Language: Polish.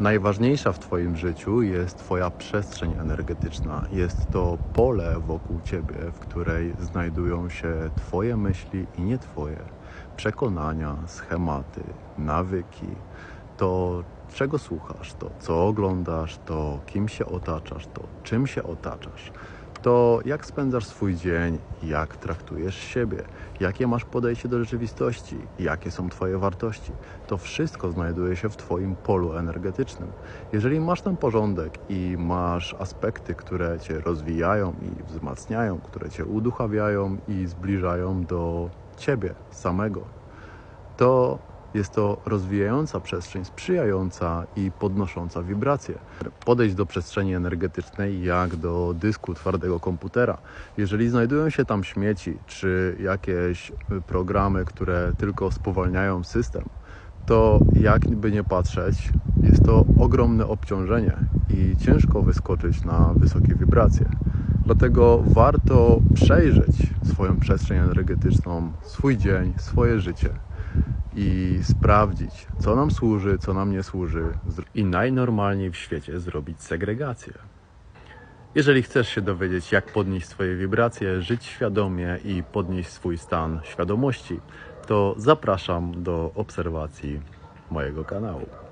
Najważniejsza w Twoim życiu jest Twoja przestrzeń energetyczna. Jest to pole wokół Ciebie, w której znajdują się Twoje myśli i nie Twoje. Przekonania, schematy, nawyki. To, czego słuchasz, to, co oglądasz, to, kim się otaczasz, to, czym się otaczasz. To, jak spędzasz swój dzień, jak traktujesz siebie, jakie masz podejście do rzeczywistości, jakie są Twoje wartości. To wszystko znajduje się w Twoim polu energetycznym. Jeżeli masz ten porządek i masz aspekty, które Cię rozwijają i wzmacniają, które Cię uduchawiają i zbliżają do Ciebie samego, to jest to rozwijająca przestrzeń, sprzyjająca i podnosząca wibracje. Podejść do przestrzeni energetycznej jak do dysku twardego komputera. Jeżeli znajdują się tam śmieci czy jakieś programy, które tylko spowalniają system, to jakby nie patrzeć, jest to ogromne obciążenie i ciężko wyskoczyć na wysokie wibracje. Dlatego warto przejrzeć swoją przestrzeń energetyczną, swój dzień, swoje życie i sprawdzić, co nam służy, co nam nie służy i najnormalniej w świecie zrobić segregację. Jeżeli chcesz się dowiedzieć, jak podnieść swoje wibracje, żyć świadomie i podnieść swój stan świadomości, to zapraszam do obserwacji mojego kanału.